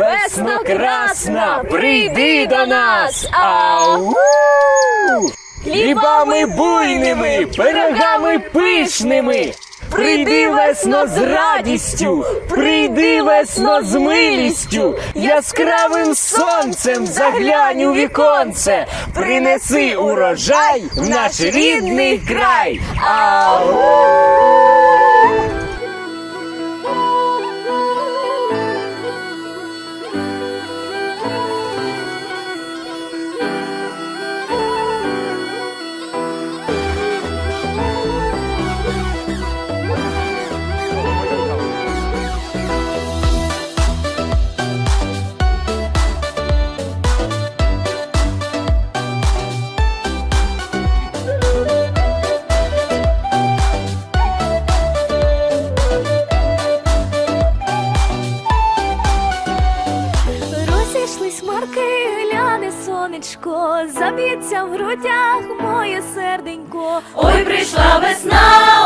Весно красна, прийди до нас! Ау! Хлібами буйними, пирогами пишними. Прийди весно з радістю, прийди весно з милістю, яскравим сонцем заглянь у віконце, принеси урожай в наш рідний край. Ау! Сонечко, заб'ється в грудях моє серденько. Ой, прийшла весна,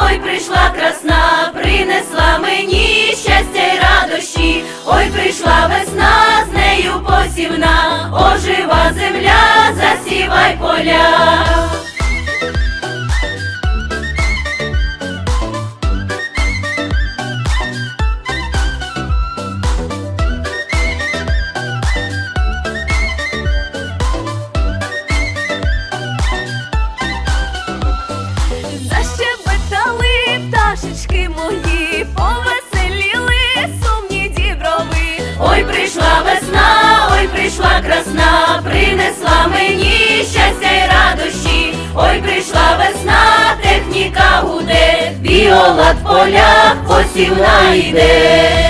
ой, прийшла красна, принесла мені щастя й радощі. Ой, прийшла весна, з нею посівна, ожива земля, засівай поля. Полях, посівна йде.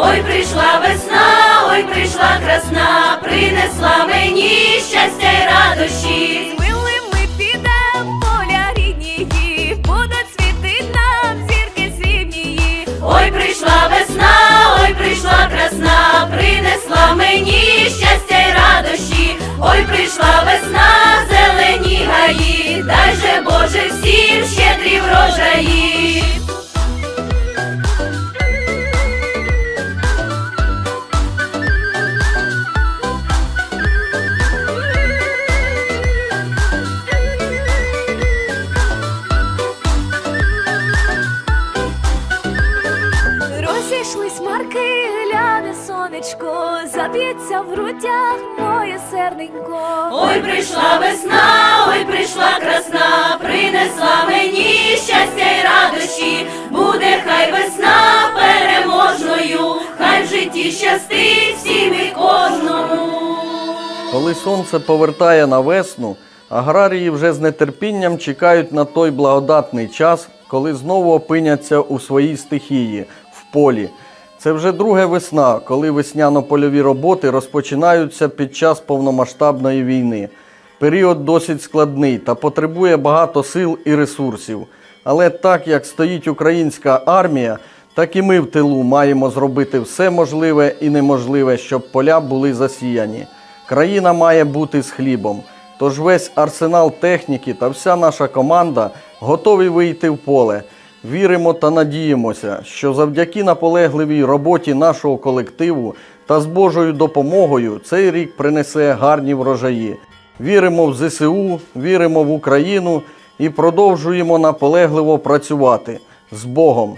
Ой, прийшла весна, ой, прийшла красна, принесла мені щастя й радощі. З ми підем поля ріднії, будуть нам зірки срібнії. Ой, прийшла весна, ой, прийшла красна, принесла мені Розійшлись гляне сонечко, заб'ється в грудях моє серденько. Ой, прийшла весна, ой, прийшла красна, принесла мені щастя й радощі. Буде хай весна переможною, хай в житті щастить всім і кожному. Коли сонце повертає на весну, аграрії вже з нетерпінням чекають на той благодатний час, коли знову опиняться у своїй стихії в полі. Це вже друга весна, коли весняно-польові роботи розпочинаються під час повномасштабної війни. Період досить складний та потребує багато сил і ресурсів. Але так як стоїть українська армія, так і ми в тилу маємо зробити все можливе і неможливе, щоб поля були засіяні. Країна має бути з хлібом. Тож весь арсенал техніки та вся наша команда готові вийти в поле. Віримо та надіємося, що завдяки наполегливій роботі нашого колективу та з Божою допомогою цей рік принесе гарні врожаї. Віримо в ЗСУ, віримо в Україну і продовжуємо наполегливо працювати з Богом.